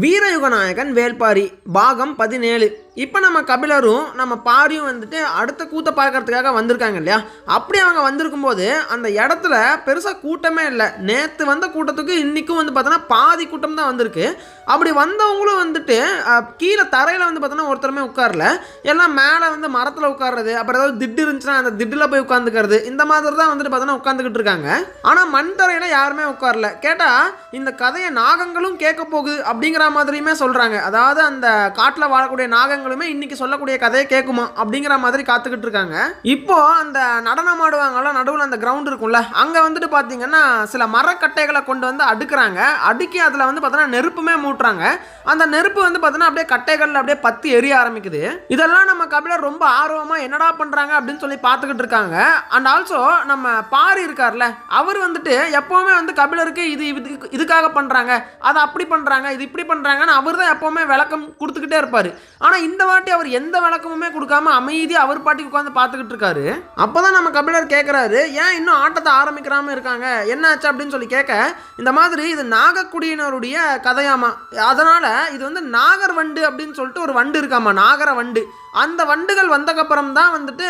வீரயுகநாயகன் வேள்பாரி பாகம் பதினேழு. இப்போ நம்ம கபிலரும் நம்ம பாரியும் வந்துட்டு அடுத்த கூத்தை பார்க்கறதுக்காக வந்திருக்காங்க இல்லையா? அப்படி அவங்க வந்திருக்கும் போது அந்த இடத்துல பெருசாக கூட்டமே இல்லை. நேற்று வந்த கூட்டத்துக்கு இன்றைக்கும் வந்து பார்த்தோன்னா பாதி கூட்டம் தான் வந்திருக்கு. அப்படி வந்தவங்களும் வந்துட்டு கீழே தரையில் வந்து பார்த்தோன்னா ஒருத்தருமே உட்காரல. எல்லாம் மேலே வந்து மரத்தில் உட்கார்றது அப்புறம் ஏதாவது திட்டு இருந்துச்சுன்னா அந்த திட்டில் போய் உட்காந்துக்கிறது இந்த மாதிரி தான் வந்துட்டு பார்த்தோன்னா உட்காந்துக்கிட்டு இருக்காங்க. ஆனால் மண் தரையில் யாருமே உட்காரல. கேட்டால் இந்த கதையை நாகங்களும் கேட்க போகுது அப்படிங்கிற மாதிரியுமே சொல்கிறாங்க அதாவது அந்த காட்டில் வாழக்கூடிய நாகங்கள் நாகங்களுமே இன்னைக்கு சொல்லக்கூடிய கதையை கேட்குமா அப்படிங்கிற மாதிரி காத்துக்கிட்டு இருக்காங்க. இப்போ அந்த நடனம் ஆடுவாங்கல்ல நடுவில் அந்த கிரவுண்ட் இருக்கும்ல அங்கே வந்துட்டு பார்த்தீங்கன்னா சில மரக்கட்டைகளை கொண்டு வந்து அடுக்குறாங்க. அடுக்கி அதில் வந்து பார்த்தோன்னா நெருப்புமே மூட்டுறாங்க. அந்த நெருப்பு வந்து பார்த்தோன்னா அப்படியே கட்டைகளில் அப்படியே பத்தி எரிய ஆரம்பிக்குது. இதெல்லாம் நம்ம கபிலர் ரொம்ப ஆர்வமாக என்னடா பண்ணுறாங்க அப்படின்னு சொல்லி பார்த்துக்கிட்டு இருக்காங்க. அண்ட் ஆல்சோ நம்ம பாரி இருக்கார்ல அவர் வந்துட்டு எப்போவுமே வந்து கபிலருக்கு இது இதுக்கு- இதுக்காக பண்ணுறாங்க அதை அப்படி பண்ணுறாங்க இது இப்படி பண்ணுறாங்கன்னு அவர் தான் எப்போவுமே விளக்கம் கொடுத்துக்கிட்டே இருப்பார். ஆனால் இந்த வாட்டி அவர் எந்த விளக்கமுமே கொடுக்காம அமைதி அவர் பாட்டுக்கு உட்காந்து பார்த்துக்கிட்டு இருக்காரு. அப்போதான் நம்ம கபிலர் கேட்குறாரு ஏன் இன்னும் ஆட்டத்தை ஆரம்பிக்கிறாம இருக்காங்க? என்ன ஆச்சு? அப்படின்னு சொல்லி கேட்க இந்த மாதிரி இது நாகக்குடியினருடைய கதையாமா? அதனால் இது வந்து நாகர் வண்டு அப்படின்னு சொல்லிட்டு ஒரு வண்டு இருக்காமா? நாகர வண்டு அந்த வண்டுகள் வந்தக்கப்புறம் தான் வந்துட்டு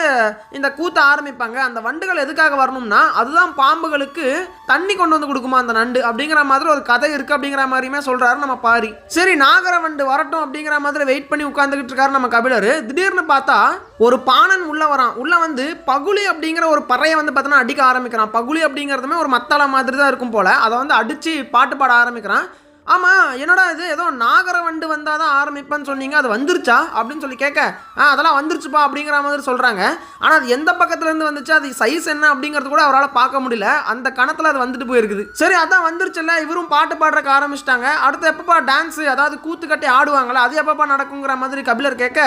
இந்த கூத்த ஆரம்பிப்பாங்க. அந்த வண்டுகள் எதுக்காக வரணும்னா அதுதான் பாம்புகளுக்கு தண்ணி கொண்டு வந்து கொடுக்குமா அந்த நண்டு அப்படிங்கிற மாதிரி ஒரு கதை இருக்குது அப்படிங்கிற மாதிரியுமே சொல்கிறாரு நம்ம பாரி. சரி நாகர வண்டு வரட்டும் அப்படிங்கிற மாதிரி வெயிட் பண்ணி உட்காந்துக்கிட்டு இருக்காரு நம்ம கபிலர். திடீர்னு பார்த்தா ஒரு பாணன் உள்ளே வரான். உள்ளே வந்து பகுளி அப்படிங்கிற ஒரு பறையை வந்து பார்த்தோன்னா அடிக்க ஆரம்பிக்கிறான். பகுளி அப்படிங்கிறதுமே ஒரு மத்தள மாதிரி தான் இருக்கும் போல. அதை வந்து அடித்து பாட்டு பாட ஆரம்பிக்கிறான். ஆமாம் என்னடா இது? ஏதோ நாகர வண்டு வந்தால் தான் ஆரம்பிப்பேன்னு சொன்னீங்க. அது வந்துருச்சா? அப்படின்னு சொல்லி கேட்க ஆ அதெல்லாம் வந்துருச்சுப்பா அப்படிங்கிற மாதிரி சொல்கிறாங்க ஆனால் அது எந்த பக்கத்துலேருந்து வந்துச்சு? அது சைஸ் என்ன அப்படிங்கிறது கூட அவரால் பார்க்க முடியல. அந்த கணத்தில் அது வந்துட்டு போயிருக்குது. சரி அதான் வந்துருச்சுல்ல. இவரும் பாட்டு பாடுறக்கு ஆரம்பிச்சிட்டாங்க. அடுத்து எப்பப்பா டான்ஸு அதாவது கூத்து கட்டி ஆடுவாங்களா? அது எப்பப்பா நடக்குங்கிற மாதிரி கபிலர் கேட்க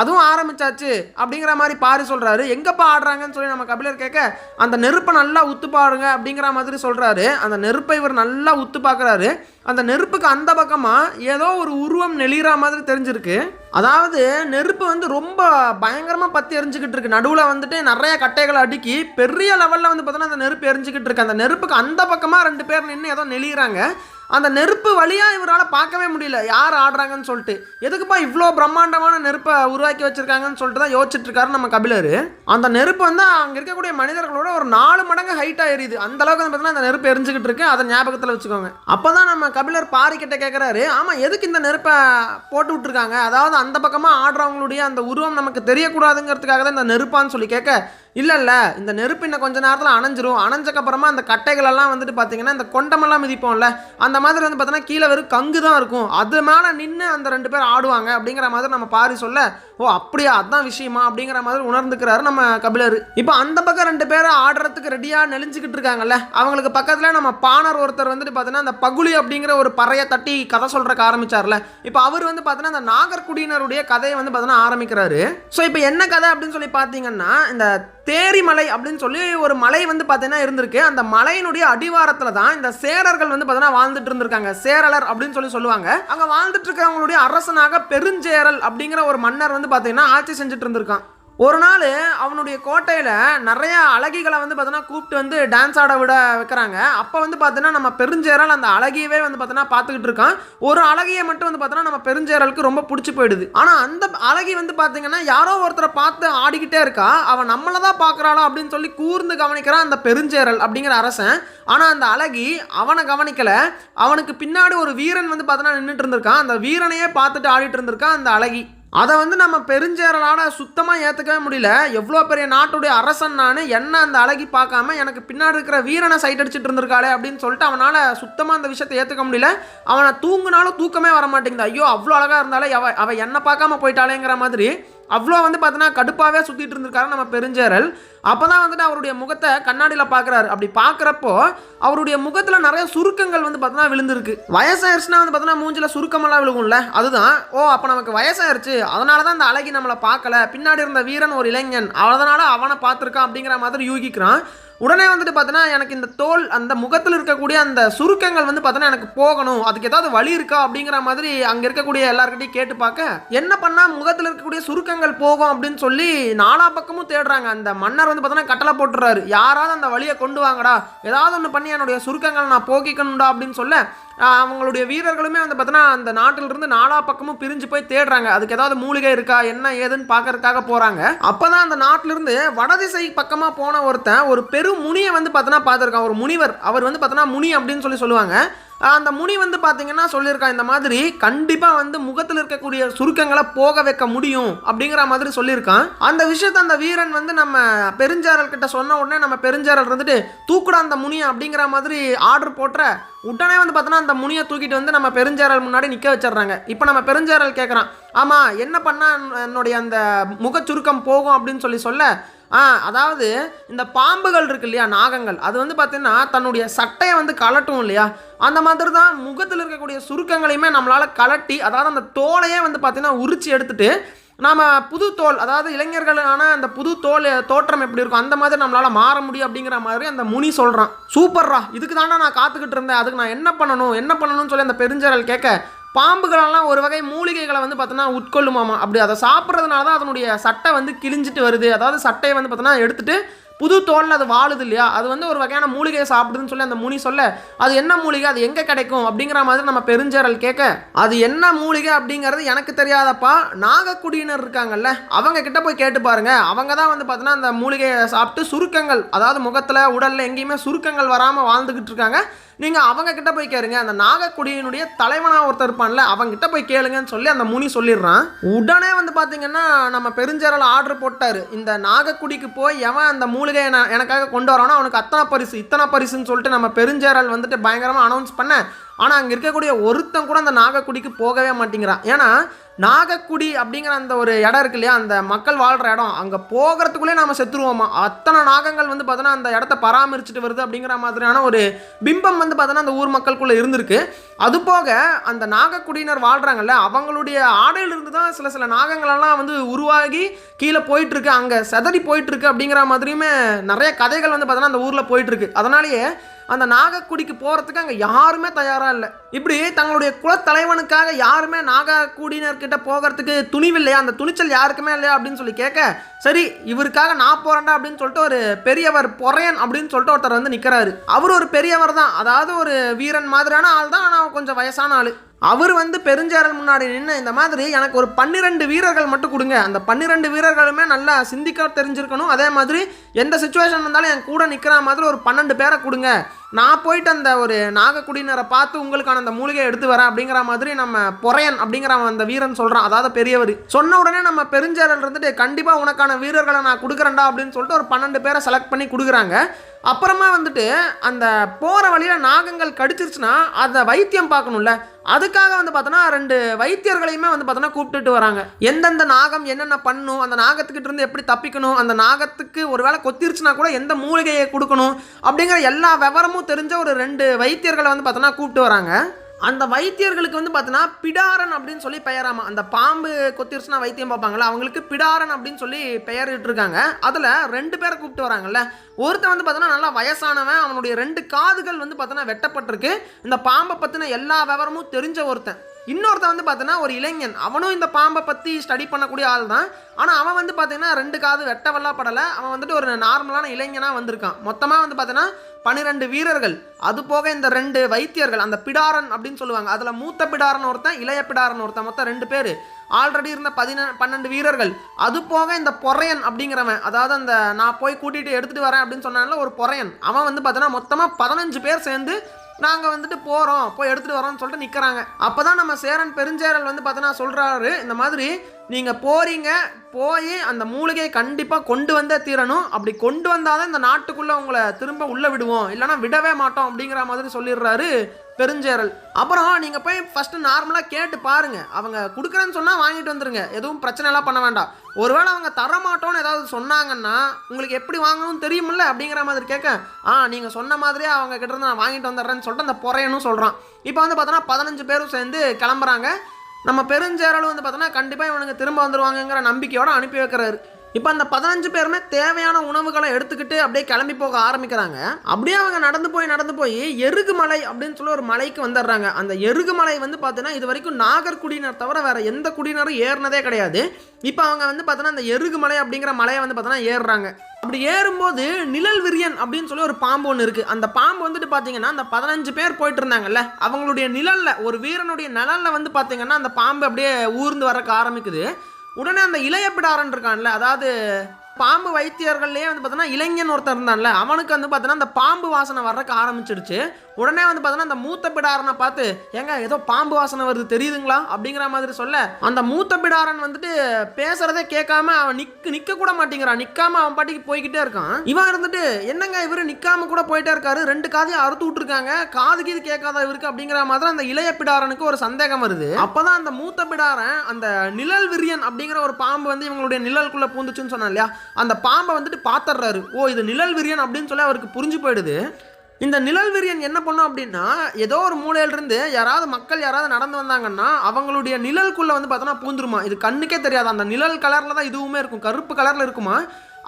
அதுவும் ஆரம்பிச்சாச்சு அப்படிங்கிற மாதிரி பாரி சொல்கிறாரு எங்கேப்பா ஆடுறாங்கன்னு சொல்லி நம்ம கபிலர் கேட்க அந்த நெருப்பை நல்லா உத்து பாருங்க அப்படிங்கிற மாதிரி சொல்கிறாரு அந்த நெருப்பை இவர் நல்லா உத்து பார்க்குறாரு அந்த நெருப்புக்கு அந்த பக்கமாக ஏதோ ஒரு உருவம் நெளிகிற மாதிரி தெரிஞ்சிருக்கு. அதாவது நெருப்பு வந்து ரொம்ப பயங்கரமாக பற்றி எரிஞ்சுக்கிட்டு இருக்கு. நடுவில் வந்துட்டு நிறைய கட்டைகளை அடுக்கி பெரிய லெவலில் வந்து பார்த்தோன்னா அந்த நெருப்பு எரிஞ்சுக்கிட்டு இருக்கு. அந்த நெருப்புக்கு அந்த பக்கமாக ரெண்டு பேர் நின்று ஏதோ நெளிகிறாங்க அந்த நெருப்பு வழியாக இவரால் பார்க்கவே முடியல. யார் ஆடுறாங்கன்னு சொல்லிட்டு. எதுக்குப்பா இவ்வளோ பிரம்மாண்டமான நெருப்பை உருவாக்கி வச்சிருக்காங்கன்னு சொல்லிட்டு தான் யோசிச்சுட்டு இருக்காரு நம்ம கபிலர். அந்த நெருப்பு வந்து அங்கே இருக்கக்கூடிய மனிதர்களோட ஒரு நாலு மடங்கு ஹைட்டாக எரியுது. அந்த அளவுக்கு வந்து பார்த்தீங்கன்னா அந்த நெருப்பு எரிஞ்சுக்கிட்டு இருக்கு. அதை ஞாபகத்தில் வச்சுக்கோங்க. அப்போ தான் நம்ம கபிலர் பாரி கிட்ட கேட்குறாரு ஆமாம் எதுக்கு இந்த நெருப்பை போட்டு விட்டுருக்காங்க? அதாவது அந்த பக்கமாக ஆடுறவங்களுடைய அந்த உருவம் நமக்கு தெரியக்கூடாதுங்கிறதுக்காக தான் இந்த நெருப்பான்னு சொல்லி கேட்க இல்லை இல்லை இந்த நெருப்பு இன்னும் கொஞ்ச நேரத்தில் அணைஞ்சிரும். அணைஞ்சக்கப்புறமா அந்த கட்டைகளெல்லாம் வந்துட்டு பார்த்தீங்கன்னா இந்த கொண்டமெல்லாம் மிதிப்போம்ல. அந்த அந்த மாதிரி வந்து பார்த்தீங்கன்னா கீழே வெறும் கங்கு தான் இருக்கும். அது மேலே நின்று அந்த ரெண்டு பேர் ஆடுவாங்க அப்படிங்கிற மாதிரி நம்ம பாரி சொல்ல ஓ அப்படியா? அதான் விஷயமா? அப்படிங்கிற மாதிரி உணர்ந்துக்கிறாரு நம்ம கபிலர். இப்போ அந்த பக்கம் ரெண்டு பேர் ஆடுறதுக்கு ரெடியாக நெளிஞ்சுக்கிட்டு இருக்காங்கல்ல அவங்களுக்கு பக்கத்தில் நம்ம பாணர் ஒருத்தர் வந்துட்டு பார்த்தீங்கன்னா அந்த பகுளி அப்படிங்கிற ஒரு பறையை தட்டி கதை சொல்கிறக்கு ஆரம்பிச்சார்ல. இப்போ அவர் வந்து பார்த்தீங்கன்னா அந்த நாகர்குடியினருடைய கதையை வந்து பார்த்தீங்கன்னா ஆரம்பிக்கிறாரு. ஸோ இப்போ என்ன கதை அப்படின்னு சொல்லி பார்த்தீங்கன்னா இந்த தேரிமலை அப்படின்னு சொல்லி ஒரு மலை வந்து பார்த்தீங்கன்னா இருந்திருக்கு. அந்த மலையினுடைய அடிவாரத்தில் தான் இந்த சேரர்கள் வந்து பார்த்தீங்கன்னா வாழ்ந்துட்டு இருந்திருக்காங்க. சேரலர் அப்படின்னு சொல்லி சொல்லுவாங்க. அங்கே வாழ்ந்துட்டு இருக்கிறவங்களுடைய அரசனாக பெருஞ்சேரல் அப்படிங்கிற ஒரு மன்னர் வந்து பார்த்தீங்கன்னா ஆட்சி செஞ்சுட்டு இருந்திருக்கான். ஒரு நாள் அவனுடைய கோட்டையில் நிறைய அழகிகளை வந்து பார்த்தோன்னா கூப்பிட்டு வந்து டான்ஸ் ஆட விட வைக்கிறாங்க. அப்போ வந்து பார்த்தோன்னா நம்ம பெருஞ்சேரல் அந்த அழகியவே வந்து பார்த்தோன்னா பார்த்துக்கிட்டு இருக்கான். ஒரு அழகியை மட்டும் வந்து பார்த்தோன்னா நம்ம பெருஞ்சேரலுக்கு ரொம்ப பிடிச்சி போயிடுது. ஆனால் அந்த அழகி வந்து பார்த்தீங்கன்னா யாரோ ஒருத்தரை பார்த்து ஆடிக்கிட்டே இருக்கா. அவன் நம்மளை தான் பார்க்குறாளோ அப்படின்னு சொல்லி கூர்ந்து கவனிக்கிறான் அந்த பெருஞ்சேரல் அப்படிங்கிற அரசன். ஆனால் அந்த அழகி அவனை கவனிக்கலை. அவனுக்கு பின்னாடி ஒரு வீரன் வந்து பார்த்தோன்னா நின்றுட்டு இருந்திருக்கான். அந்த வீரனையே பார்த்துட்டு ஆடிட்டு இருந்திருக்கான் அந்த அழகி. அதை வந்து நம்ம பெருஞ்சேரலால் சுத்தமாக ஏற்றுக்கவே முடியல. எவ்வளோ பெரிய நாட்டுடைய அரசன் நான் என்ன அந்த அழகி பார்க்காம எனக்கு பின்னாடி இருக்கிற வீரனை சைட் அடிச்சுட்டு இருந்திருக்காளே அப்படின்னு சொல்லிட்டு அவனால் சுத்தமாக அந்த விஷயத்தை ஏற்றுக்க முடியல. அவனை தூங்குனாலும் தூக்கமே வர மாட்டேங்குது. ஐயோ அவ்வளோ அழகாக இருந்தாலே அவ அவள் என்ன பார்க்காம போயிட்டாளேங்கிற மாதிரி அவ்வளோ வந்து பார்த்தீங்கன்னா கடுப்பாகவே சுற்றிட்டு இருந்திருக்காரு நம்ம பெருஞ்சேரல். அப்போ தான் வந்துட்டு அவருடைய முகத்தை கண்ணாடியில் பார்க்குறாரு. அப்படி பார்க்குறப்போ அவருடைய முகத்தில் நிறைய சுருக்கங்கள் வந்து பார்த்தோன்னா விழுந்திருக்கு. வயசாயிருச்சுன்னா வந்து பார்த்தோன்னா மூஞ்சில் சுருக்கமெல்லாம் விழுகும்ல. அதுதான் ஓ அப்போ நமக்கு வயசாயிருச்சு. அதனால தான் அந்த அழகி நம்மளை பார்க்கல. பின்னாடி இருந்த வீரன் ஒரு இளைஞன். அதனால அவனை பார்த்துருக்கான் அப்படிங்கிற மாதிரி யூகிக்கிறான். உடனே வந்துட்டு பார்த்தோன்னா எனக்கு இந்த தோல் அந்த முகத்தில் இருக்கக்கூடிய அந்த சுருக்கங்கள் வந்து பார்த்தோன்னா எனக்கு போகணும். அதுக்கு ஏதாவது வழி இருக்கா அப்படிங்கிற மாதிரி அங்கே இருக்கக்கூடிய எல்லாருக்கிட்டையும் கேட்டு பார்க்க என்ன பண்ணால் முகத்தில் இருக்கக்கூடிய சுருக்கங்கள் போகும் அப்படின்னு சொல்லி நாலா பக்கமும் தேடுறாங்க. அந்த மன்னர் வந்து பார்த்தோன்னா கட்டளை போட்டுறாரு. யாராவது அந்த வழியை கொண்டு வாங்கடா. ஏதாவது ஒன்று பண்ணி என்னுடைய சுருக்கங்களை நான் போக்கிக்கணும்டா அப்படின்னு சொல்ல அவங்களுடைய வீரர்களுமே வந்து பார்த்தோன்னா அந்த நாட்டிலிருந்து நாலா பக்கமும் பிரிஞ்சு போய் தேடுறாங்க. அதுக்கு ஏதாவது மூலிகை இருக்கா என்ன ஏதுன்னு பார்க்கறதுக்காக போகிறாங்க அப்போ தான் அந்த நாட்டிலிருந்து வடதிசை பக்கமாக போன ஒருத்தன் ஒரு பெரும் முனியை வந்து பார்த்தோன்னா பார்த்துருக்கான். ஒரு முனிவர். அவர் வந்து பார்த்தோன்னா முனி அப்படின்னு சொல்லி சொல்லுவாங்க. அந்த முனி வந்து பார்த்தீங்கன்னா சொல்லியிருக்கான் இந்த மாதிரி கண்டிப்பாக வந்து முகத்தில் இருக்கக்கூடிய சுருக்கங்களை போக வைக்க முடியும் அப்படிங்கிற மாதிரி சொல்லியிருக்கான் அந்த விஷயத்தை அந்த வீரன் வந்து நம்ம பெருஞ்சாரல் கிட்ட சொன்ன உடனே நம்ம பெருஞ்சாரல் இருந்துட்டு தூக்குடா அந்த முனியை அப்படிங்கிற மாதிரி ஆர்டர் போட்டுற உடனே வந்து பார்த்தோன்னா அந்த முனியை தூக்கிட்டு வந்து நம்ம பெருஞ்சாரல் முன்னாடி நிற்க வச்சிடுறாங்க. இப்போ நம்ம பெருஞ்சாரல் கேட்குறான் ஆமாம் என்ன பண்ணால் என்னுடைய அந்த முகச்சுருக்கம் போகும் அப்படின்னு சொல்லி சொல்ல? ஆ அதாவது இந்த பாம்புகள் இருக்கு இல்லையா நாகங்கள். அது வந்து பார்த்திங்கன்னா தன்னுடைய சட்டையை வந்து கலட்டும் இல்லையா? அந்த மாதிரி தான் முகத்தில் இருக்கக்கூடிய சுருக்கங்களையுமே நம்மளால் கலட்டி அதாவது அந்த தோலையே வந்து பார்த்திங்கன்னா உரிச்சு எடுத்துட்டு நாம் புது தோல் அதாவது இளைஞர்களான அந்த புது தோல் தோற்றம் எப்படி இருக்கும் அந்த மாதிரி நம்மளால் மாற முடியும் அப்படிங்கிற மாதிரி அந்த முனி சொல்கிறான் சூப்பர்ரா இதுக்கு தாண்டா நான் காத்துக்கிட்டு இருந்தேன் அதுக்கு நான் என்ன பண்ணணும் என்ன பண்ணணும்னு சொல்லி அந்த பெருஞ்சரல் கேட்க பாம்புகளெல்லாம் ஒரு வகை மூலிகைகளை வந்து பார்த்தோன்னா உட்கொள்ளுமாமா. அப்படி அதை சாப்பிட்றதுனால தான் அதனுடைய சட்டை வந்து கிழிஞ்சிட்டு வருது. அதாவது சட்டையை வந்து பார்த்தோன்னா எடுத்துட்டு புது தோலில் அது வாழுது இல்லையா? அது வந்து ஒரு வகையான மூலிகையை சாப்பிடுதுன்னு சொல்லி அந்த முனி சொல்ல அது என்ன மூலிகை? அது எங்கே கிடைக்கும்? அப்படிங்கிற மாதிரி நம்ம பெருஞ்சேரல் கேட்க அது என்ன மூலிகை? அப்படிங்கிறது எனக்கு தெரியாதப்பா. நாகக்குடியினர் இருக்காங்கல்ல அவங்க கிட்ட போய் கேட்டு பாருங்க. அவங்க தான் வந்து பார்த்தோன்னா அந்த மூலிகையை சாப்பிட்டு சுருக்கங்கள் அதாவது முகத்தில் உடலில் எங்கேயுமே சுருக்கங்கள் வராமல் வாழ்ந்துக்கிட்டு இருக்காங்க. நீங்கள் அவங்க கிட்ட போய் கேளுங்க. அந்த நாகக்குடியினுடைய தலைவனாக ஒருத்தர் இருப்பான்ல அவங்க கிட்ட போய் கேளுங்கன்னு சொல்லி அந்த முனி சொல்லிடுறான். உடனே வந்து பார்த்தீங்கன்னா நம்ம பெருஞ்சரல் ஆர்டர் போட்டார். இந்த நாகக்குடிக்கு போய் எவன் அந்த மூலிகையை நான் எனக்காக கொண்டு வரானோ அவனுக்கு அத்தனை பரிசு இத்தனை பரிசுன்னு சொல்லிட்டு நம்ம பெருஞ்சேரல் வந்துட்டு பயங்கரமாக அனௌன்ஸ் பண்ண ஆனால் அங்கே இருக்கக்கூடிய ஒருத்தன் கூட அந்த நாகக்குடிக்கு போகவே மாட்டேங்கிறான். ஏன்னா நாகக்குடி அப்படிங்கிற அந்த ஒரு இடம் இருக்கு இல்லையா அந்த மக்கள் வாழ்கிற இடம் அங்கே போகிறதுக்குள்ளே நாம் செத்துருவோமா? அத்தனை நாகங்கள் வந்து பார்த்தோன்னா அந்த இடத்த பராமரிச்சுட்டு வருது அப்படிங்கிற மாதிரியான ஒரு பிம்பம் வந்து பார்த்தோன்னா அந்த ஊர் மக்களுக்குள்ளே இருந்திருக்கு. அது போக அந்த நாகக்குடியினர் வாழ்கிறாங்கல்ல அவங்களுடைய ஆடையிலிருந்து தான் சில சில நாகங்களெல்லாம் வந்து உருவாகி கீழே போயிட்டுருக்கு. அங்கே செதறி போயிட்டுருக்கு அப்படிங்கிற மாதிரியுமே நிறைய கதைகள் வந்து பார்த்தோன்னா அந்த ஊரில் போயிட்டுருக்கு. அதனாலேயே அந்த நாகக்குடிக்கு போகிறதுக்கு அங்கே யாருமே தயாராக இல்லை. இப்படி தங்களுடைய குலத்தலைவனுக்காக யாருமே நாகக்குடியினர்கிட்ட போகிறதுக்கு துணிவில்லையா? அந்த துணிச்சல் யாருக்குமே இல்லையா அப்படின்னு சொல்லி கேட்க சரி இவருக்காக நான் போகிறேன்டா அப்படின்னு சொல்லிட்டு ஒரு பெரியவர் பொறையன் அப்படின்னு சொல்லிட்டு ஒருத்தர் வந்து நிற்கிறாரு அவர் ஒரு பெரியவர் தான். அதாவது ஒரு வீரன் மாதிரியான ஆள் தான் ஆனால் கொஞ்சம் வயசான ஆள். அவர் வந்து பெருஞ்சாரல் முன்னாடி நின்று இந்த மாதிரி எனக்கு ஒரு பன்னிரெண்டு வீரர்கள் மட்டும் கொடுங்க. அந்த பன்னிரெண்டு வீரர்களுமே நல்லா சிந்திக்க தெரிஞ்சிருக்கணும். அதே மாதிரி எந்த சுச்சுவேஷன் வந்தாலும் என் கூட நிற்கிற மாதிரி ஒரு பன்னெண்டு பேரை கொடுங்க. நான் போயிட்டு அந்த ஒரு நாகக்குடியினரை பார்த்து உங்களுக்கான அந்த மூலிகையை எடுத்து வரேன் அப்படிங்கிற மாதிரி நம்ம பொறையன் அப்படிங்கிற அந்த வீரன் சொல்கிறான் அதாவது பெரியவர். சொன்ன உடனே நம்ம பெருஞ்சேரல் இருந்துட்டு கண்டிப்பாக உனக்கான வீரர்களை நான் கொடுக்குறேன்டா அப்படின்னு சொல்லிட்டு ஒரு பன்னெண்டு பேரை செலக்ட் பண்ணி கொடுக்குறாங்க. அப்புறமா வந்துட்டு அந்த போகிற வழியில் நாகங்கள் கடிச்சிருச்சுன்னா அதை வைத்தியம் பார்க்கணும்ல. அதுக்காக வந்து பார்த்தோன்னா ரெண்டு வைத்தியர்களையுமே வந்து பார்த்தோன்னா கூப்பிட்டுட்டு வராங்க. எந்தெந்த நாகம் என்னென்ன பண்ணும் அந்த நாகத்துக்கிட்ட இருந்து எப்படி தப்பிக்கணும் அந்த நாகத்துக்கு ஒருவேளை கொத்திருச்சுனா கூட எந்த மூலிகையை கொடுக்கணும் அப்படிங்கிற எல்லா விவரமும் தெரிஞ்ச ஒரு ரெண்டு வைத்தியர்களை வந்து பார்த்தோன்னா கூப்பிட்டு வராங்க. அந்த வைத்தியர்களுக்கு வந்து பார்த்தோன்னா பிடாரன் அப்படின்னு சொல்லி பெயராமா அந்த பாம்பு கொத்திருச்சுனா வைத்தியம் பார்ப்பாங்கல்ல அவங்களுக்கு பிடாரன் அப்படின்னு சொல்லி பெயர் இட்டிருக்காங்க. அதில் ரெண்டு பேரை கூப்பிட்டு வராங்கல்ல. ஒருத்தன் வந்து பார்த்தோன்னா நல்லா வயசானவன் அவனுடைய ரெண்டு காதுகள் வந்து பார்த்தோன்னா வெட்டப்பட்டிருக்கு. இந்த பாம்பை பற்றின எல்லா விவரமும் தெரிஞ்ச ஒருத்தன். இன்னொருத்தன் வந்து பார்த்தோன்னா ஒரு இளைஞன். அவனும் இந்த பாம்பை பற்றி ஸ்டடி பண்ணக்கூடிய ஆள் தான் ஆனால் அவன் வந்து பார்த்தீங்கன்னா ரெண்டு காது வெட்டவெல்லாம் படலை. அவன் வந்துட்டு ஒரு நார்மலான இளைஞனாக வந்திருக்கான். மொத்தமாக வந்து பார்த்தீங்கன்னா பன்னிரெண்டு வீரர்கள். அது போக இந்த ரெண்டு வைத்தியர்கள் அந்த பிடாரன் அப்படின்னு சொல்லுவாங்க. அதில் மூத்த பிடாரன் ஒருத்தன் இளைய பிடாரன் ஒருத்தன் மொத்தம் ரெண்டு பேர். ஆல்ரெடி இருந்த பதின பன்னெண்டு வீரர்கள். அது போக இந்த பொறையன் அப்படிங்கிறவன் அதாவது அந்த நான் போய் கூட்டிகிட்டு எடுத்துகிட்டு வரேன் அப்படின்னு சொன்னால ஒரு பொறையன். அவன் வந்து பார்த்தோன்னா மொத்தமாக பதினஞ்சு பேர் சேர்ந்து நாங்கள் வந்துட்டு போகிறோம் போய் எடுத்துகிட்டு வரோம்னு சொல்லிட்டு நிற்கிறாங்க அப்போ தான் நம்ம சேரன் பெருஞ்சேரல் வந்து பார்த்தோன்னா சொல்கிறாரு இந்த மாதிரி நீங்கள் போகிறீங்க போய் அந்த மூலிகையை கண்டிப்பாக கொண்டு வந்தே தீரணும். அப்படி கொண்டு வந்தால் தான் இந்த நாட்டுக்குள்ளே உங்களை திரும்ப உள்ளே விடுவோம். இல்லைனா விடவே மாட்டோம் அப்படிங்கிற மாதிரி சொல்லிடுறாரு பெருஞ்சேரல். அப்புறம் நீங்கள் போய் ஃபஸ்ட்டு நார்மலாக கேட்டு பாருங்கள் அவங்க கொடுக்குறேன்னு சொன்னால் வாங்கிட்டு வந்துருங்க. எதுவும் பிரச்சனை எல்லாம் பண்ண வேண்டாம். ஒருவேளை அவங்க தரமாட்டோன்னு ஏதாவது சொன்னாங்கன்னா உங்களுக்கு எப்படி வாங்கணும்னு தெரியுமில்ல அப்படிங்கிற மாதிரி கேட்க ஆ நீங்கள் சொன்ன மாதிரியே அவங்க கிட்டேருந்து நான் வாங்கிட்டு வந்துடுறேன்னு சொல்லிட்டு அந்த பொறையனும் சொல்கிறான் இப்போ வந்து பார்த்தோன்னா பதினஞ்சு பேரும் சேர்ந்து கிளம்புறாங்க. நம்ம பெருஞ்சேரலும் வந்து பார்த்தோன்னா கண்டிப்பாக இவனுங்க திரும்ப வந்துடுவாங்கங்கிற நம்பிக்கையோட அனுப்பி வைக்கிறாரு. இப்போ அந்த பதினஞ்சு பேருமே தேவையான உணவுகளை எடுத்துக்கிட்டு அப்படியே கிளம்பி போக ஆரம்பிக்கிறாங்க. அப்படியே அவங்க நடந்து போய் நடந்து போய் எருகு மலை அப்படின்னு சொல்லி ஒரு மலைக்கு வந்துடுறாங்க அந்த எருகு மலை வந்து பார்த்தீங்கன்னா இது வரைக்கும் நாகர்குடியினர் தவிர வேற எந்த குடியினரும் ஏறினதே கிடையாது. இப்போ அவங்க வந்து பார்த்தீங்கன்னா அந்த எருகு மலை அப்படிங்கிற மலையை வந்து பார்த்தீங்கன்னா ஏறுறாங்க. அப்படி ஏறும்போது நிழல் விரியன் அப்படின்னு சொல்லி ஒரு பாம்பு ஒன்று இருக்குது அந்த பாம்பு வந்துட்டு பார்த்தீங்கன்னா அந்த பதினஞ்சு பேர் போயிட்டு இருந்தாங்கல்ல அவங்களுடைய நிழலில் ஒரு வீரனுடைய நிழலில் வந்து பார்த்தீங்கன்னா அந்த பாம்பு அப்படியே ஊர்ந்து வரக்க ஆரம்பிக்குது. உடனே அந்த இளைய பிடாரன் இருக்கான்ல அதாவது பாம்பு வைத்தியர்கள்லேயே வந்து பார்த்தோன்னா இளைஞன் ஒருத்தர் இருந்தான்ல அவனுக்கு வந்து பார்த்தோன்னா அந்த பாம்பு வாசனை வர்றக்க ஆரம்பிச்சிடுச்சு உடனே வந்து பார்த்தோன்னா அந்த மூத்த பிடாரனை பார்த்து ஏங்க ஏதோ பாம்பு வாசனை வருது தெரியுதுங்களா? அப்படிங்கிற மாதிரி சொல்ல அந்த மூத்த பிடாரன் வந்துட்டு பேசுறதே கேட்காம அவன் நிக்க நிக்க கூட மாட்டேங்கிறான். நிக்காம அவன் பாட்டிக்கு போய்கிட்டே இருக்கான். இவன் இருந்துட்டு என்னங்க இவரு நிக்காம கூட போயிட்டே இருக்காரு? ரெண்டு காதையும் அறுத்து விட்டுருக்காங்க. காது கீது கேட்காத இவருக்கு அப்படிங்கிற மாதிரி அந்த இளைய பிடாரனுக்கு ஒரு சந்தேகம் வருது. அப்பதான் அந்த மூத்த பிடாரன் அந்த நிழல் விரியன் அப்படிங்கிற ஒரு பாம்பு வந்து இவங்களுடைய நிழலுக்குள்ள பூந்துச்சுன்னு சொன்னான் இல்லையா? அந்த பாம்பை வந்துட்டு பாத்துறாரு ஓ இது நிழல் விரியன் அப்படின்னு சொல்லி அவருக்கு புரிஞ்சு போயிடுது. இந்த நிழல் விரியன் என்ன பண்ணும் அப்படின்னா ஏதோ ஒரு மூலையிலிருந்து யாராவது மக்கள் யாராவது நடந்து வந்தாங்கன்னா அவங்களுடைய நிழலுக்குள்ளே வந்து பார்த்தோன்னா பூந்துருமா? இது கண்ணுக்கே தெரியாது. அந்த நிழல் கலரில் தான் இதுவுமே இருக்கும். கருப்பு கலரில் இருக்குமா?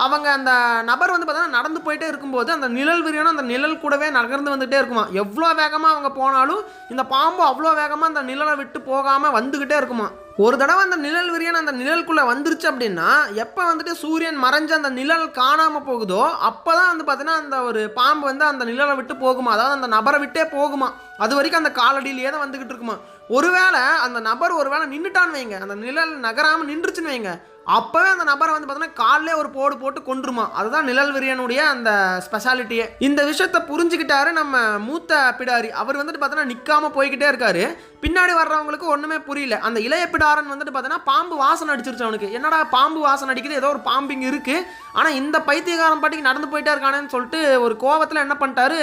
அவங்க அந்த நபர் வந்து பார்த்தோன்னா நடந்து போயிட்டே இருக்கும்போது அந்த நிழல் விரியனும் அந்த நிழல் கூடவே நகர்ந்து வந்துகிட்டே இருக்குமா? எவ்வளோ வேகமாக அவங்க போனாலும் இந்த பாம்பு அவ்வளோ வேகமாக அந்த நிழலை விட்டு போகாமல் வந்துக்கிட்டே இருக்குமா? ஒரு தடவை அந்த நிழல் விரியன் அந்த நிழலுக்குள்ளே வந்துருச்சு அப்படின்னா எப்போ வந்துட்டு சூரியன் மறைஞ்சு அந்த நிழல் காணாமல் போகுதோ அப்போ தான் வந்து பார்த்தீங்கன்னா அந்த ஒரு பாம்பு வந்து அந்த நிழலை விட்டு போகுமா? அதாவது அந்த நபரை விட்டே போகுமா? அது வரைக்கும் அந்த காலடியிலேயே தான் வந்துக்கிட்டு இருக்குமா? ஒருவேளை அந்த நபர் ஒருவேளை நின்றுட்டான்னு வைங்க. அந்த நிழல் நகராமல் நின்றுச்சுன்னு வைங்க. அப்போவே அந்த நபரை வந்து பார்த்தோன்னா காலிலே ஒரு போடு போட்டு கொண்டுருமா அதுதான் நிழல் விரியனுடைய அந்த ஸ்பெஷாலிட்டியே இந்த விஷயத்தை புரிஞ்சுக்கிட்டாரு நம்ம மூத்த பிடாரி. அவர் வந்துட்டு பார்த்தோன்னா நிற்காம போய்கிட்டே இருக்காரு. பின்னாடி வர்றவங்களுக்கு ஒன்றுமே புரியல. அந்த இளைய பிடாரன் வந்துட்டு பார்த்தோன்னா பாம்பு வாசனை அடிச்சிருச்சு அவனுக்கு. என்னடா பாம்பு வாசனை அடிக்குது? ஏதோ ஒரு பாம்பு இங்கே இருக்குது ஆனால் இந்த பைத்தியகாரம் பாட்டிக்கு நடந்து போயிட்டே இருக்கானேன்னு சொல்லிட்டு ஒரு கோவத்தில் என்ன பண்ணிட்டாரு?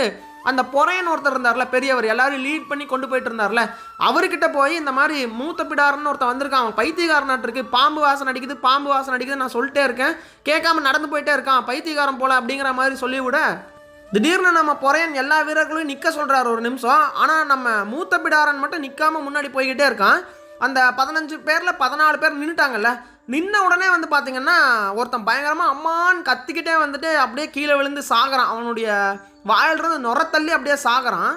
அந்த பொறையன் ஒருத்தர் இருந்தார்ல பெரியவர் எல்லாரும் லீட் பண்ணி கொண்டு போயிட்டு இருந்தார்ல அவர்கிட்ட போய் இந்த மாதிரி மூத்த பிடாரன்னு ஒருத்தன் வந்திருக்கான். அவன் பைத்தியகாரனாட்டு இருக்கு. பாம்பு வாசனை அடிக்குது பாம்பு வாசனை அடிக்குது நான் சொல்லிட்டே இருக்கேன். கேட்காம நடந்து போயிட்டே இருக்கான். பைத்தியகாரம் போல அப்படிங்கிற மாதிரி சொல்லிவிட திடீர்னு நம்ம பொறையன் எல்லா வீரர்களையும் நிற்க சொல்கிறார் ஒரு நிமிஷம். ஆனால் நம்ம மூத்த பிடாரன் மட்டும் நிற்காம முன்னாடி போய்கிட்டே இருக்கான். அந்த பதினஞ்சு பேரில் பதினாலு பேர் நின்றுட்டாங்கல்ல நின்ன உடனே வந்து பார்த்தீங்கன்னா ஒருத்தன் பயங்கரமாக அம்மான்னு கத்திக்கிட்டே வந்துட்டு அப்படியே கீழே விழுந்து சாகிறான். அவனுடைய வாழ்கிறது நுரத்தள்ளி அப்படியே சாகுறான்.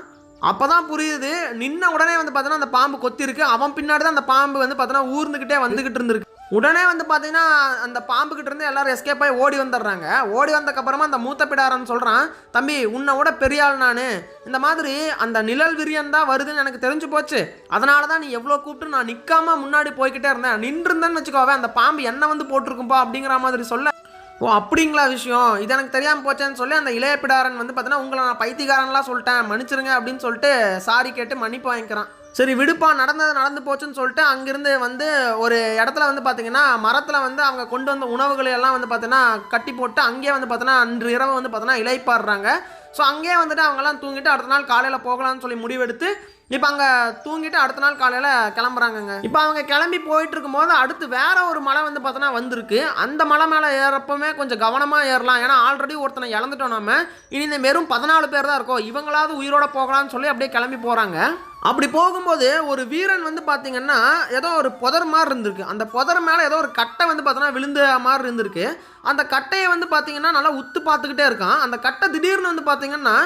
அப்போ தான் புரியுது நின்ன உடனே வந்து பார்த்தீங்கன்னா அந்த பாம்பு கொத்திருக்கு. அவன் பின்னாடி தான் அந்த பாம்பு வந்து பார்த்தோன்னா ஊர்ந்துக்கிட்டே வந்துக்கிட்டு இருந்திருக்கு உடனே வந்து பார்த்தீங்கன்னா அந்த பாம்புக்கிட்ட இருந்து எல்லாரும் எஸ்கேப் ஆகி ஓடி வந்துடுறாங்க. ஓடி வந்தக்கப்புறமா அந்த மூத்த பிடாரன்னு சொல்கிறான் தம்பி உன்னை விட பெரிய ஆள் நான். இந்த மாதிரி அந்த நிழல் விரியன் தான் வருதுன்னு எனக்கு தெரிஞ்சு போச்சு. அதனால தான் நீ எவ்வளோ கூப்பிட்டு நான் நிற்காம முன்னாடி போய்கிட்டே இருந்தேன். நின்றுருந்தேன்னு வச்சுக்கோவே அந்த பாம்பு என்ன வந்து போட்டிருக்கும்பா அப்படிங்கிற மாதிரி சொல்ல ஓ அப்படிங்களா விஷயம்? இது எனக்கு தெரியாமல் போச்சேன்னு சொல்லி அந்த இளைய பிடாரன் வந்து பார்த்தீங்கன்னா உங்களை நான் பைத்தியக்காரன்லாம் சொல்லிட்டேன். மன்னிச்சிருங்க அப்படின்னு சொல்லிட்டு சாரி கேட்டு மன்னிப்பு வாங்கிக்கிறான். சரி விடுப்பா நடந்தது நடந்து போச்சுன்னு சொல்லிட்டு அங்கேருந்து வந்து ஒரு இடத்துல வந்து பார்த்தீங்கன்னா மரத்தில் வந்து அவங்க கொண்டு வந்த உணவுகளை எல்லாம் வந்து பார்த்தீங்கன்னா கட்டி போட்டு அங்கேயே வந்து பார்த்தீங்கன்னா அன்று இரவு வந்து பார்த்தீங்கன்னா இலைப்பாடுறாங்க. ஸோ அங்கேயே வந்துட்டு அவங்கெல்லாம் தூங்கிட்டு அடுத்த நாள் காலையில் போகலாம்னு சொல்லி முடிவெடுத்து இப்போ அங்கே தூங்கிட்டு அடுத்த நாள் காலையில் கிளம்புறாங்கங்க. இப்போ அவங்க கிளம்பி போயிட்டு இருக்கும்போது அடுத்து வேற ஒரு மலை வந்து பார்த்தோன்னா வந்திருக்கு. அந்த மலை மேலே ஏறப்பமே கொஞ்சம் கவனமாக ஏறலாம். ஏன்னா ஆல்ரெடி ஒருத்தனை இழந்துட்டோம் நம்ம இனி இந்த வெறும் பதினாலு பேர் தான் இருக்கோம். இவங்களாவது உயிரோட போகலாம்னு சொல்லி அப்படியே கிளம்பி போகிறாங்க அப்படி போகும்போது ஒரு வீரன் வந்து பார்த்தீங்கன்னா ஏதோ ஒரு புதர் மாதிரி இருந்திருக்கு. அந்த புதர் மேலே ஏதோ ஒரு கட்டை வந்து பார்த்தோன்னா விழுந்த மாதிரி இருந்திருக்கு. அந்த கட்டையை வந்து பார்த்தீங்கன்னா நல்லா உத்து பார்த்துக்கிட்டே இருக்கான். அந்த கட்டை திடீர்னு வந்து பார்த்தீங்கன்னா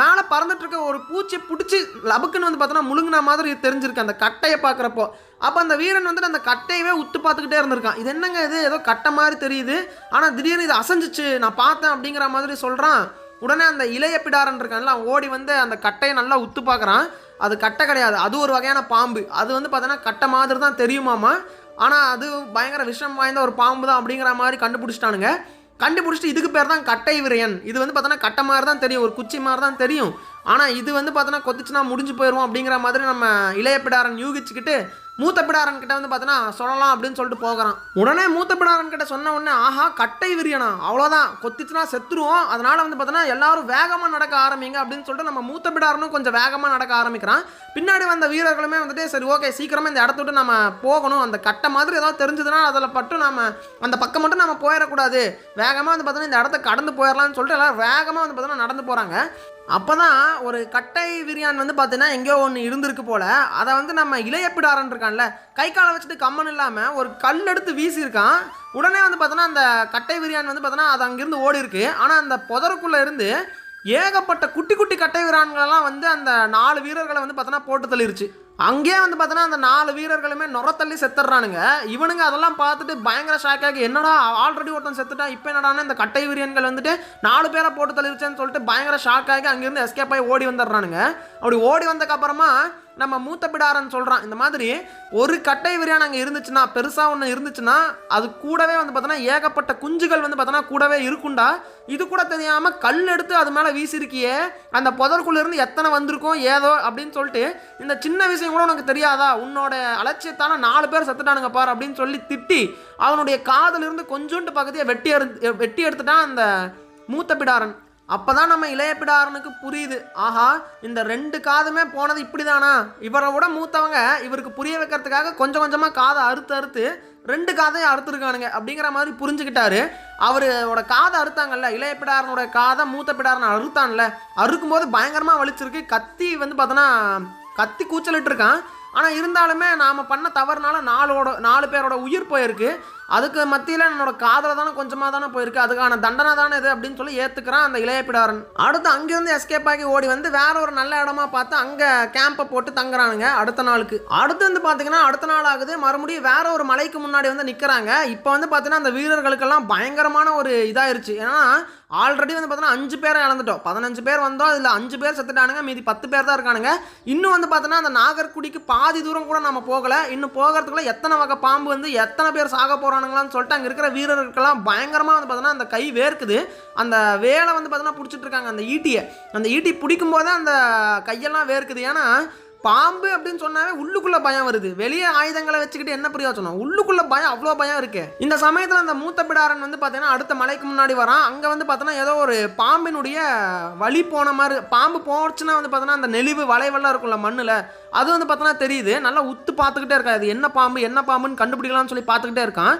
மேலே பறந்துட்டு இருக்க ஒரு பூச்சி பிடிச்சி லபுக்குன்னு வந்து பார்த்தோன்னா முழுங்கின மாதிரி தெரிஞ்சிருக்கு அந்த கட்டையை பார்க்குறப்போ. அப்போ அந்த வீரன் வந்துட்டு அந்த கட்டையவே உத்து பார்த்துக்கிட்டே இருந்திருக்கான். இது என்னங்க இது? ஏதோ கட்டை மாதிரி தெரியுது. ஆனால் திடீர்னு இது அசைஞ்சிச்சு நான் பார்த்தேன் அப்படிங்கிற மாதிரி சொல்கிறான் உடனே அந்த இளைய பிடாரன் இருக்கான்ல ஓடி வந்து அந்த கட்டையை நல்லா உத்து பார்க்குறான். அது கட்டை கிடையாது. அது ஒரு வகையான பாம்பு. அது வந்து பார்த்தோன்னா கட்டை மாதிரி தான் தெரியுமாமா ஆனால் அது பயங்கர விஷம் வாய்ந்த ஒரு பாம்பு தான் அப்படிங்கிற மாதிரி கண்டுபிடிச்சிட்டானுங்க. கண்டுபிடிச்சிட்டு இதுக்கு பேர் தான் கட்டை விரையன். இது வந்து பார்த்தோன்னா கட்டை மாதிரி தான் தெரியும். ஒரு குச்சி மாதிரி தான் தெரியும். ஆனால் இது வந்து பார்த்தோன்னா கொத்துச்சுன்னா முடிஞ்சு போயிடுவோம் அப்படிங்கிற மாதிரி நம்ம இளையப்பிடாரன் யூகிச்சுக்கிட்டு மூத்த பிடாரன் கிட்ட வந்து பார்த்தோன்னா சொல்லலாம் அப்படின்னு சொல்லிட்டு போகிறான். உடனே மூத்த பிடாரன் கிட்ட சொன்ன உடனே ஆஹா கட்டை விரியனா? அவ்வளோதான் கொத்திச்சுனா செத்துருவோம். அதனால வந்து பார்த்தோன்னா எல்லாரும் வேகமாக நடக்க ஆரம்பிங்க அப்படின்னு சொல்லிட்டு நம்ம மூத்த பிடாரனும் கொஞ்சம் வேகமாக நடக்க ஆரம்பிக்கிறான். பின்னாடி வந்த வீரர்களுமே வந்துட்டு சரி ஓகே சீக்கிரமாக இந்த இடத்த விட்டு நம்ம போகணும். அந்த கட்டை மாதிரி ஏதாவது தெரிஞ்சதுன்னா அதில் பட்டு நம்ம அந்த பக்கம் மட்டும் நம்ம போயிடக்கூடாது. வேகமாக வந்து பார்த்தோன்னா இந்த இடத்த கடந்து போயிடலாம்னு சொல்லிட்டு எல்லாரும் வேகமாக வந்து பார்த்தோன்னா நடந்து போகிறாங்க அப்போ தான் ஒரு கட்டை விரியான் வந்து பார்த்தீங்கன்னா எங்கேயோ ஒன்று இருந்திருக்கு போல். அதை வந்து நம்ம இளையப்பிடாரன் இருக்கான்ல கை காலை வச்சுட்டு கம்மன் இல்லாமல் ஒரு கல் எடுத்து வீசியிருக்கான். உடனே வந்து பார்த்தோன்னா அந்த கட்டை விரியான் வந்து பார்த்தோன்னா அது அங்கேருந்து ஓடி இருக்கு ஆனால் அந்த புதருக்குள்ளே இருந்து ஏகப்பட்ட குட்டி குட்டி கட்டை வீரான்களெல்லாம் வந்து அந்த நாலு வீரர்களை வந்து பார்த்தோன்னா போட்டு தள்ளிருச்சு. அங்கேயே வந்து பார்த்தோன்னா அந்த நாலு வீரர்களுமே நுர தள்ளி செத்துடுறானுங்க இவனுங்க அதெல்லாம் பார்த்துட்டு பயங்கர ஷாக்காகி என்னடா ஆல்ரெடி ஒருத்தன் செத்துட்டான் இப்போ என்னடானே இந்த கட்டை வீரியன்கள் வந்துட்டு நாலு பேரை போட்டு தள்ளிருச்சேன்னு சொல்லிட்டு பயங்கர ஷாக்காகி அங்கேருந்து எஸ்கேப் ஆகி ஓடி வந்துடுறானுங்க. அப்படி ஓடி வந்ததுக்கப்புறமா நம்ம மூத்த பிடாரன் சொல்கிறான் இந்த மாதிரி ஒரு கட்டை விரியான் அங்கே இருந்துச்சுன்னா பெருசாக ஒன்று இருந்துச்சுன்னா அது கூடவே வந்து பார்த்தோன்னா ஏகப்பட்ட குஞ்சுகள் வந்து பார்த்தோன்னா கூடவே இருக்குண்டா இது கூட தெரியாமல் கல் எடுத்து அது மேலே வீசிருக்கியே அந்த புதற்குள்ளேருந்து எத்தனை வந்திருக்கோம் ஏதோ அப்படின்னு சொல்லிட்டு இந்த சின்ன விஷயம் கூட உனக்கு தெரியாதா? உன்னோட அலட்சியத்தால நாலு பேர் செத்துட்டானுங்க பார் அப்படின்னு சொல்லி திட்டி அவனுடைய காதுல இருந்து கொஞ்சோண்டு பக்கத்தையே வெட்டி எடுத்து வெட்டி எடுத்துட்டான் அந்த மூத்த பிடாரன். அப்போ தான் நம்ம இளையப்பிடாரனுக்கு புரியுது. ஆஹா இந்த ரெண்டு காதுமே போனது இப்படிதானா? இவரை விட மூத்தவங்க இவருக்கு புரிய வைக்கிறதுக்காக கொஞ்சம் கொஞ்சமாக காதை அறுத்து அறுத்து ரெண்டு காதையும் அறுத்துருக்கானுங்க அப்படிங்கிற மாதிரி புரிஞ்சுக்கிட்டாரு. அவரோட காதை அறுத்தாங்கல்ல இளைய பிடாரனோட காதை மூத்த பிடாரனை அறுத்தான்ல. அறுக்கும்போது பயங்கரமாக வலிச்சிருக்கு. கத்தி வந்து பார்த்தோன்னா கத்தி கூச்சலிட்டு இருக்கான் ஆனால் இருந்தாலுமே நாம் பண்ண தவறுனால நாலோட நாலு பேரோட உயிர் போயிருக்கு. அதுக்கு மத்தியில் என்னோட காதலை தானே கொஞ்சமாக தானே போயிருக்கு. அதுக்கான தண்டனை தானே இது அப்படின்னு சொல்லி ஏற்றுக்கிறான் அந்த இளையப்பிடாரன். அடுத்து அங்கேருந்து எஸ்கேப் ஆகி ஓடி வந்து வேற ஒரு நல்ல இடமா பார்த்து அங்கே கேம்பை போட்டு தங்குறானுங்க அடுத்த நாளுக்கு. அடுத்து வந்து பார்த்தீங்கன்னா அடுத்த நாள் ஆகுது. மறுபடியும் வேற ஒரு மலைக்கு முன்னாடி வந்து நிற்கிறாங்க இப்போ வந்து பார்த்தீங்கன்னா அந்த வீரர்களுக்கெல்லாம் பயங்கரமான ஒரு இதாயிருச்சு. ஏன்னா ஆல்ரெடி வந்து பார்த்தோன்னா அஞ்சு பேரை இழந்துட்டோம். பதினஞ்சு பேர் வந்தோம். இதில் அஞ்சு பேர் செத்துட்டானுங்க. மீதி பத்து பேர் தான் இருக்கானுங்க. இன்னும் வந்து பார்த்தோன்னா அந்த நாகர்குடிக்கு பாதி தூரம் கூட நம்ம போகலை. இன்னும் போகிறதுக்குள்ள எத்தனை வகை பாம்பு வந்து எத்தனை பேர் சாக போகிறானுங்களான்னு சொல்லிட்டு அங்கே இருக்கிற வீரர்களுக்கெல்லாம் பயங்கரமாக வந்து பார்த்தோன்னா அந்த கை வேர்க்குது. அந்த வேலை வந்து பார்த்தோன்னா பிடிச்சிட்டு இருக்காங்க அந்த ஈட்டியை. அந்த ஈட்டி பிடிக்கும் போதே அந்த கையெல்லாம் வேர்க்குது. ஏன்னா பாம்பு அப்படின்னு சொன்னாவே உள்ளுக்குள்ள பயம் வருது. வெளியே ஆயுதங்களை வச்சுக்கிட்டு என்ன பிரயோஜனம் உள்ளுக்குள்ள பயம் அவ்வளோ பயம் இருக்கு. இந்த சமயத்தில் அந்த மூத்த பிடாரன் வந்து பார்த்தீங்கன்னா அடுத்த மலைக்கு முன்னாடி வரான். அங்கே வந்து பார்த்தோன்னா ஏதோ ஒரு பாம்பினுடைய வழி போன மாதிரி பாம்பு போச்சுன்னா வந்து பார்த்தோன்னா அந்த நெளிவு வளைவெல்லாம் இருக்கும்ல மண்ணில் அது வந்து பார்த்தோன்னா தெரியுது. நல்லா உத்து பார்த்துக்கிட்டே இருக்கா இது என்ன பாம்பு என்ன பாம்புன்னு கண்டுபிடிக்கலாம்னு சொல்லி பார்த்துக்கிட்டே இருக்கான்.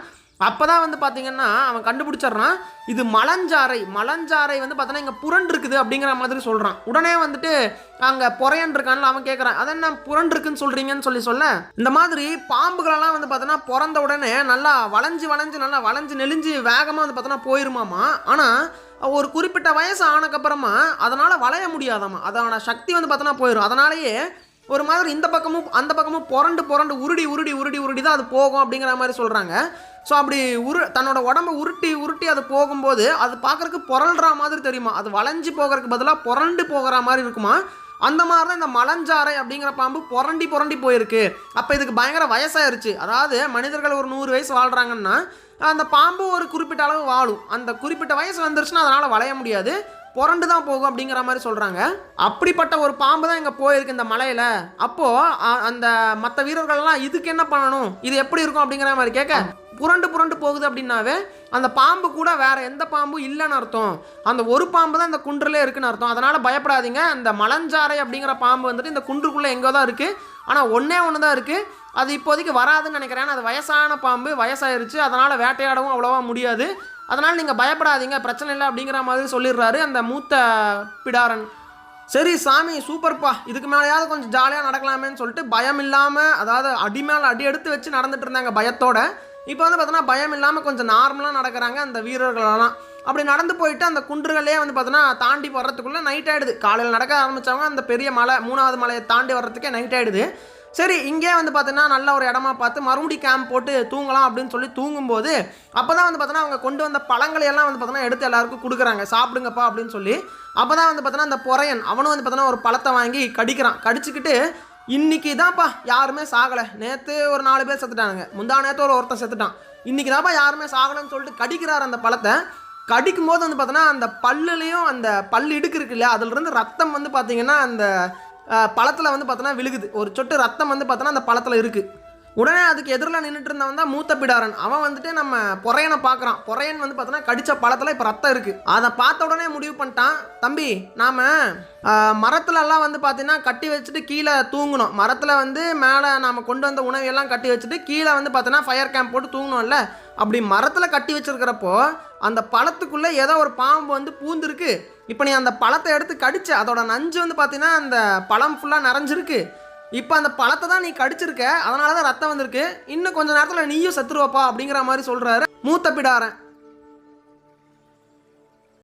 அப்போ தான் வந்து பார்த்தீங்கன்னா அவன் கண்டுபிடிச்சிடுறான் இது மலஞ்சாறை மலஞ்சாறை வந்து பார்த்தோன்னா இங்கே புரண்டு இருக்குது அப்படிங்கிற மாதிரி சொல்கிறான் உடனே வந்துட்டு அங்கே புறையன் இருக்கான்ல அவன் கேட்குறான் அதை என்ன புரண்டு இருக்குன்னு சொல்கிறீங்கன்னு சொல்லி சொல்ல? இந்த மாதிரி பாம்புகளெல்லாம் வந்து பார்த்தோன்னா பிறந்த உடனே நல்லா வளைஞ்சு வளைஞ்சு நல்லா வளைஞ்சு நெளிஞ்சு வேகமாக வந்து பார்த்தோன்னா போயிருமாமா? ஆனால் ஒரு குறிப்பிட்ட வயசு ஆனக்கப்புறமா அதனால் வளைய முடியாதாமா? அதோட சக்தி வந்து பார்த்தோன்னா போயிடும் அதனாலேயே ஒரு மாதிரி இந்த பக்கமும் அந்த பக்கமும் புரண்டு புரண்டு உருடி உருடி உருடி உருடி தான் அது போகும் அப்படிங்கிற மாதிரி சொல்கிறாங்க ஸோ அப்படி உரு தன்னோட உடம்ப உருட்டி உருட்டி அது போகும்போது அது பார்க்குறக்கு புரள்ற மாதிரி தெரியுமா? அது வளைஞ்சு போகிறதுக்கு பதிலாக புரண்டு போகிற மாதிரி இருக்குமா? அந்த மாதிரி தான் இந்த மலஞ்சாறை அப்படிங்கிற பாம்பு புரண்டி புரண்டி போயிருக்கு. அப்போ இதுக்கு பயங்கர வயசாயிருச்சு. அதாவது மனிதர்கள் ஒரு நூறு வயசு வாழ்கிறாங்கன்னா அந்த பாம்பு ஒரு குறிப்பிட்ட அளவு வாழும். அந்த குறிப்பிட்ட வயசு வந்துருச்சுன்னா அதனால் வளைய முடியாது. புரண்டு தான் போகும் அப்படிங்கிற மாதிரி சொல்கிறாங்க அப்படிப்பட்ட ஒரு பாம்பு தான் இங்கே போயிருக்கு இந்த மலையில். அப்போது அந்த மற்ற வீரர்கள்லாம் இதுக்கு என்ன பண்ணணும்? இது எப்படி இருக்கும் அப்படிங்கிற மாதிரி கேட்க புரண்டு புரண்டு போகுது அப்படின்னாவே அந்த பாம்பு கூட வேறு எந்த பாம்பும் இல்லைன்னு அர்த்தம். அந்த ஒரு பாம்பு தான் இந்த குன்றுல இருக்குன்னு அர்த்தம். அதனால் பயப்படாதீங்க. அந்த மலஞ்சாறை அப்படிங்கிற பாம்பு வந்துட்டு இந்த குன்றுக்குள்ளே எங்கே தான் இருக்குது ஆனால் ஒன்றே ஒன்று தான் இருக்குது அது இப்போதைக்கு வராதுன்னு நினைக்கிறேன். ஏன்னா அது வயசான பாம்பு வயசாயிருச்சு. அதனால் வேட்டையாடவும் அவ்வளோவா முடியாது. அதனால் நீங்கள் பயப்படாதீங்க. பிரச்சனை இல்லை அப்படிங்கிற மாதிரி சொல்லிடுறாரு அந்த மூத்த பிடாரன். சரி சாமி சூப்பர்ப்பா. இதுக்கு மேலேயாவது கொஞ்சம் ஜாலியாக நடக்கலாமேன்னு சொல்லிட்டு பயம் இல்லாமல் அதாவது அடி மேலே அடி எடுத்து வச்சு நடந்துட்டு இருந்தாங்க பயத்தோட. இப்போ வந்து பார்த்தோன்னா பயம் இல்லாமல் கொஞ்சம் நார்மலாக நடக்கிறாங்க அந்த வீரர்களெல்லாம். அப்படி நடந்து போயிட்டு அந்த குன்றுகளே வந்து பார்த்தோன்னா தாண்டி வர்றதுக்குள்ளே நைட் ஆகிடுது காலையில் நடக்க ஆரம்பித்தவங்க அந்த பெரிய மலை மூணாவது மலையை தாண்டி வர்றதுக்கே நைட் ஆகிடுது சரி இங்கே வந்து பார்த்தீங்கன்னா நல்ல ஒரு இடமா பார்த்து மறுபடியும் கேம்ப் போட்டு தூங்கலாம் அப்படின்னு சொல்லி தூங்கும்போது அப்போ தான் வந்து பார்த்தோன்னா அவங்க கொண்டு வந்த பழங்களை எல்லாம் வந்து பார்த்தோன்னா எடுத்து எல்லாருக்கும் கொடுக்குறாங்க. சாப்பிடுங்கப்பா அப்படின்னு சொல்லி அப்போ தான் வந்து பார்த்தோன்னா அந்த பொறையன் அவனும் வந்து பார்த்தோன்னா ஒரு பழத்தை வாங்கி கடிக்கிறான். கடிச்சிக்கிட்டு இன்னைக்கு தான்ப்பா யாருமே சாகலை. நேற்று ஒரு நாலு பேர் செத்துட்டானுங்க. முந்தா நேற்று ஒரு ஒருத்தன் செத்துட்டான். இன்னைக்கு தான்ப்பா யாருமே சாகலைன்னு சொல்லிட்டு கடிக்கிறார் அந்த பழத்தை. கடிக்கும் போது வந்து பார்த்தோன்னா அந்த பல்லுலேயும் அந்த பல் இடுக்கு இருக்கு இல்லையா அதுலேருந்து ரத்தம் வந்து பார்த்தீங்கன்னா அந்த பழத்தில் வந்து பார்த்தோன்னா விழுகுது. ஒரு சொட்டு ரத்தம் வந்து பார்த்தோன்னா அந்த பழத்தில் இருக்குது உடனே அதுக்கு எதிரில் நின்றுட்டு இருந்தவன் தான் மூத்த பிடாரன். அவன் வந்துட்டு நம்ம பொறையனை பார்க்குறான். பொறையன் வந்து பார்த்தோன்னா கடித்த பழத்தில் இப்போ ரத்தம் இருக்குது அதை பார்த்த உடனே முடிவு பண்ணிட்டான். தம்பி நாம் மரத்துலலாம் வந்து பார்த்தீங்கன்னா கட்டி வச்சுட்டு கீழே தூங்கணும். மரத்தில் வந்து மேலே நாம் கொண்டு வந்த உணவையெல்லாம் கட்டி வச்சுட்டு கீழே வந்து பார்த்தோன்னா ஃபயர் கேம்ப் போட்டு தூங்கணும்ல. அப்படி மரத்தில் கட்டி வச்சிருக்கிறப்போ அந்த பழத்துக்குள்ளே ஏதோ ஒரு பாம்பு வந்து பூந்துருக்கு. இப்போ நீ அந்த பழத்தை எடுத்து கடிச்ச அதோட நஞ்சு வந்து பார்த்தீங்கன்னா அந்த பழம் ஃபுல்லாக நிறைஞ்சிருக்கு. இப்போ அந்த பழத்தை தான் நீ கடிச்சிருக்க. அதனால தான் ரத்தம் வந்திருக்கு. இன்னும் கொஞ்ச நேரத்தில் நீயும் செத்துருவப்பா அப்படிங்கிற மாதிரி சொல்கிறாரு மூத்த பிடாரன்.